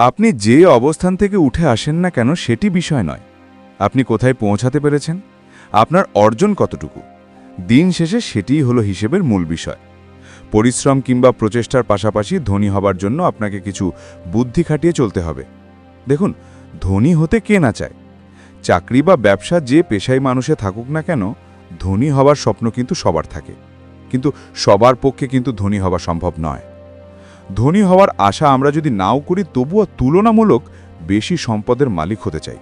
আপনি যে অবস্থান থেকে উঠে আসেন না কেন সেটি বিষয় নয়। আপনি কোথায় পৌঁছাতে পেরেছেন? আপনার অর্জন কতটুকু? দিন শেষে সেটিই হলো হিসেবের মূল বিষয়। পরিশ্রম কিংবা প্রচেষ্টার পাশাপাশি ধনী হবার জন্য আপনাকে কিছু বুদ্ধি খাটিয়ে চলতে হবে। দেখুন, ধনী হতে কে না চায়? চাকরি বা ব্যবসা যে পেশায় মানুষে থাকুক না কেন, ধনী হবার স্বপ্ন কিন্তু সবার থাকে। কিন্তু সবার পক্ষে কিন্তু ধনী হওয়া সম্ভব নয়। ধনী হওয়ার আশা আমরা যদি নাও করি, তবুও তুলনামূলক বেশি সম্পদের মালিক হতে চাই।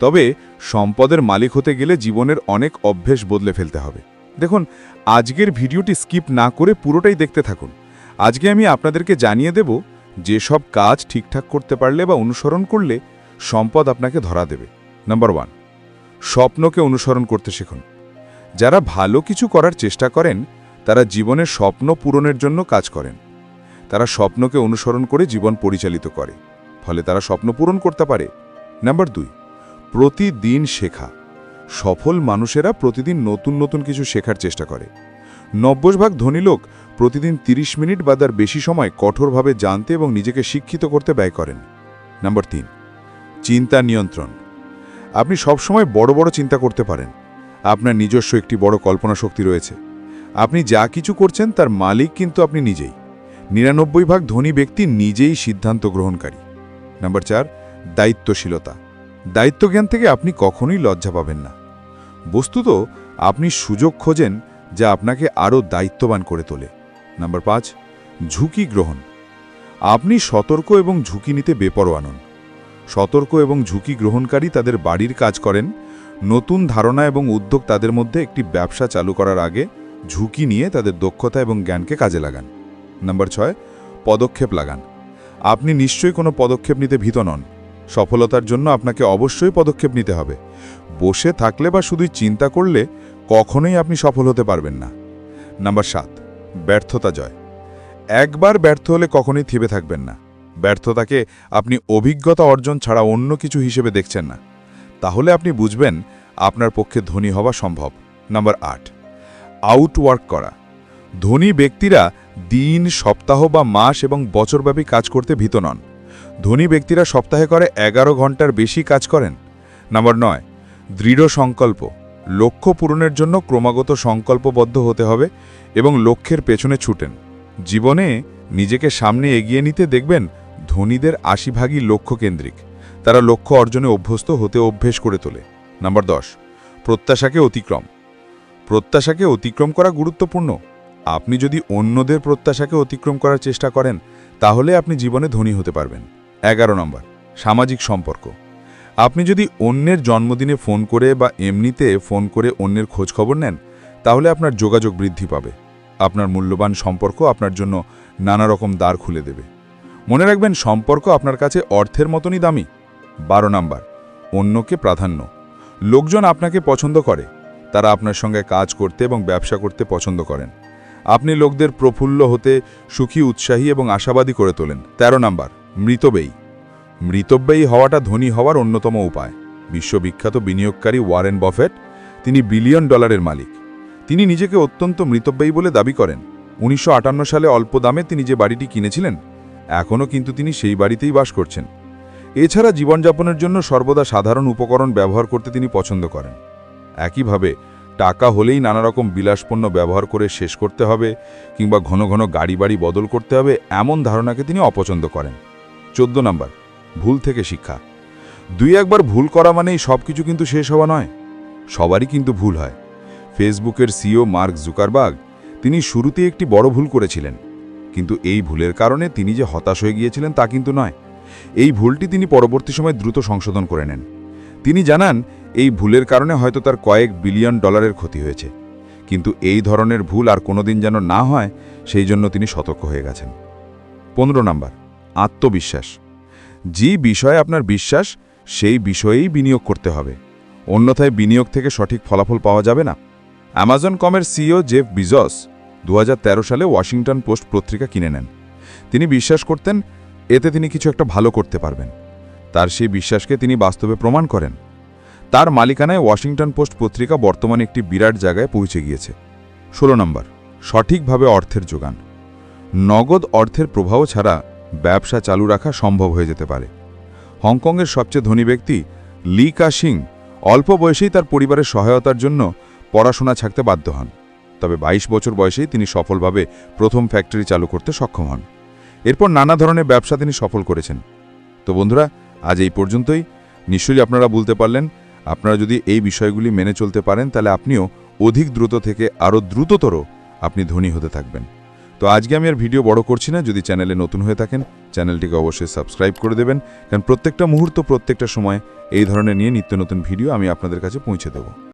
তবে সম্পদের মালিক হতে গেলে জীবনের অনেক অভ্যেস বদলে ফেলতে হবে। দেখুন, আজকের ভিডিওটি স্কিপ না করে পুরোটাই দেখতে থাকুন। আজকে আমি আপনাদেরকে জানিয়ে দেব যে সব কাজ ঠিকঠাক করতে পারলে বা অনুসরণ করলে সম্পদ আপনাকে ধরা দেবে। নাম্বার ওয়ান, স্বপ্নকে অনুসরণ করতে শিখুন। যারা ভালো কিছু করার চেষ্টা করেন, তারা জীবনের স্বপ্ন পূরণের জন্য কাজ করেন। তারা স্বপ্নকে অনুসরণ করে জীবন পরিচালিত করে, ফলে তারা স্বপ্ন পূরণ করতে পারে। নাম্বার দুই, প্রতিদিন শেখা। সফল মানুষেরা প্রতিদিন নতুন নতুন কিছু শেখার চেষ্টা করে। নব্বই ভাগ ধনী লোক প্রতিদিন ৩০ মিনিট বা তার বেশি সময় কঠোরভাবে জানতে এবং নিজেকে শিক্ষিত করতে ব্যয় করেন। নাম্বার তিন, চিন্তা নিয়ন্ত্রণ। আপনি সবসময় বড় বড় চিন্তা করতে পারেন। আপনার নিজস্ব একটি বড় কল্পনা শক্তি রয়েছে। আপনি যা কিছু করছেন তার মালিক কিন্তু আপনি নিজেই। নিরানব্বই ভাগ ধনী ব্যক্তি নিজেই সিদ্ধান্ত গ্রহণকারী। নাম্বার চার, দায়িত্বশীলতা। দায়িত্বজ্ঞান থেকে আপনি কখনোই লজ্জা পাবেন না। বস্তুত, আপনি সুযোগ খোঁজেন যা আপনাকে আরও দায়িত্ববান করে তোলে। নাম্বার পাঁচ, ঝুঁকি গ্রহণ। আপনি সতর্ক এবং ঝুঁকি নিতে বেপরোয়া নন। সতর্ক এবং ঝুঁকি গ্রহণকারী তাদের বাড়ির কাজ করেন, নতুন ধারণা এবং উদ্যোগ তাদের মধ্যে একটি ব্যবসা চালু করার আগে ঝুঁকি নিয়ে তাদের দক্ষতা এবং জ্ঞানকে কাজে লাগান। নাম্বার ছয়, পদক্ষেপ লাগান। আপনি নিশ্চয়ই কোনো পদক্ষেপ নিতে ভীত নন। সফলতার জন্য আপনাকে অবশ্যই পদক্ষেপ নিতে হবে। বসে থাকলে বা শুধুই চিন্তা করলে কখনোই আপনি সফল হতে পারবেন না। নাম্বার সাত, ব্যর্থতা জয়। একবার ব্যর্থ হলে কখনোই থেমে থাকবেন না। ব্যর্থতাকে আপনি অভিজ্ঞতা অর্জন ছাড়া অন্য কিছু হিসেবে দেখছেন না। তাহলে আপনি বুঝবেন আপনার পক্ষে ধনী হওয়া সম্ভব। নাম্বার আট, আউটওয়ার্ক করা। ধনী ব্যক্তিরা দিন, সপ্তাহ বা মাস এবং বছরব্যাপী কাজ করতে ভীত নন। ধনী ব্যক্তিরা সপ্তাহে করে এগারো ঘণ্টার বেশি কাজ করেন। নাম্বার নয়, দৃঢ় সংকল্প। লক্ষ্য পূরণের জন্য ক্রমাগত সংকল্পবদ্ধ হতে হবে এবং লক্ষ্যের পেছনে ছুটেন। জীবনে নিজেকে সামনে এগিয়ে নিতে দেখবেন ধনীদের আশি ভাগই লক্ষ্যকেন্দ্রিক। তারা লক্ষ্য অর্জনে অভ্যস্ত হতে অভ্যেস করে তোলে। নাম্বার দশ, প্রত্যাশাকে অতিক্রম। প্রত্যাশাকে অতিক্রম করা গুরুত্বপূর্ণ। আপনি যদি অন্যদের প্রত্যাশাকে অতিক্রম করার চেষ্টা করেন, তাহলে আপনি জীবনে ধনী হতে পারবেন। এগারো নম্বর, সামাজিক সম্পর্ক। আপনি যদি অন্যের জন্মদিনে ফোন করে বা এমনিতে ফোন করে অন্যের খোঁজ খবর নেন, তাহলে আপনার যোগাযোগ বৃদ্ধি পাবে। আপনার মূল্যবান সম্পর্ক আপনার জন্য নানা রকম দ্বার খুলে দেবে। মনে রাখবেন, সম্পর্ক আপনার কাছে অর্থের মতনই দামি। বারো নাম্বার, অন্যকে প্রাধান্য। লোকজন আপনাকে পছন্দ করে। তারা আপনার সঙ্গে কাজ করতে এবং ব্যবসা করতে পছন্দ করেন। আপনি লোকদের প্রফুল্ল হতে সুখী, উৎসাহী এবং আশাবাদী করে তোলেন। ১৩ নাম্বার, মৃতব্যয়ী। মৃতব্যয়ী হওয়াটা ধনী হওয়ার অন্যতম উপায়। বিশ্ববিখ্যাত বিনিয়োগকারী ওয়ারেন বফেট, তিনি বিলিয়ন ডলারের মালিক। তিনি নিজেকে অত্যন্ত মৃতব্যয়ী বলে দাবি করেন। উনিশশো আটান্ন সালে অল্প দামে তিনি যে বাড়িটি কিনেছিলেন, এখনও কিন্তু তিনি সেই বাড়িতেই বাস করছেন। এছাড়া জীবনযাপনের জন্য সর্বদা সাধারণ উপকরণ ব্যবহার করতে তিনি পছন্দ করেন। একইভাবে টাকা হলেই নানা রকম বিলাসপণ্য ব্যবহার করে শেষ করতে হবে কিংবা ঘন ঘন গাড়ি বাড়ি বদল করতে হবে এমন ধারণাকে তিনি অপছন্দ করেন। চোদ্দ নম্বর, ভুল থেকে শিক্ষা। দুই একবার ভুল করা মানেই সব কিছু কিন্তু শেষ হওয়া নয়। সবারই কিন্তু ভুল হয়। ফেসবুকের সিও মার্ক জুকারবাগ তিনি শুরুতে একটি বড় ভুল করেছিলেন। কিন্তু এই ভুলের কারণে তিনি যে হতাশ হয়ে গিয়েছিলেন তা কিন্তু নয়। এই ভুলটি তিনি পরবর্তী সময় দ্রুত সংশোধন করে নেন। তিনি জানান, এই ভুলের কারণে হয়তো তার কয়েক বিলিয়ন ডলারের ক্ষতি হয়েছে। কিন্তু এই ধরনের ভুল আর কোনোদিন যেন না হয়, সেই জন্য তিনি সতর্ক হয়ে গেছেন। পনেরো নাম্বার, আত্মবিশ্বাস। যে বিষয়ে আপনার বিশ্বাস, সেই বিষয়েই বিনিয়োগ করতে হবে। অন্যথায় বিনিয়োগ থেকে সঠিক ফলাফল পাওয়া যাবে না। অ্যামাজন কমের সিও জেফ বিজস দু হাজার তেরো সালে ওয়াশিংটন পোস্ট পত্রিকা কিনে নেন। তিনি বিশ্বাস করতেন, এতে তিনি কিছু একটা ভালো করতে পারবেন। তার সেই বিশ্বাসকে তিনি বাস্তবে প্রমাণ করেন। তার মালিকানায় ওয়াশিংটন পোস্ট পত্রিকা বর্তমানে একটি বিরাট জায়গায় পৌঁছে গিয়েছে। ষোলো নম্বর, সঠিকভাবে অর্থের যোগান। নগদ অর্থের প্রভাব ছাড়া ব্যবসা চালু রাখা সম্ভব হয়ে যেতে পারে। হংকংয়ের সবচেয়ে ধনী ব্যক্তি লি কা সিং অল্প বয়সেই তার পরিবারের সহায়তার জন্য পড়াশোনা ছাড়তে বাধ্য হন। তবে ২২ বছর বয়সেই তিনি সফলভাবে প্রথম ফ্যাক্টরি চালু করতে সক্ষম হন। এরপর নানা ধরনের ব্যবসা তিনি সফল করেছেন। তো বন্ধুরা আজ এই পর্যন্তই। নিশ্চয়ই আপনারা বলতে পারলেন, আপনারা যদি এই বিষয়গুলি মেনে চলতে পারেন, তাহলে আপনিও অধিক দ্রুত থেকে আরও দ্রুততর আপনি ধনী হতে থাকবেন। তো আজকে আমি আর ভিডিও বড় করছি না, যদি চ্যানেলে নতুন হয়ে থাকেন, চ্যানেলটিকে অবশ্যই সাবস্ক্রাইব করে দেবেন, কারণ প্রত্যেকটা মুহূর্ত, প্রত্যেকটা সময় এই ধরনের নিয়ে নিত্য নতুন ভিডিও আমি আপনাদের কাছে পৌঁছে দেবো।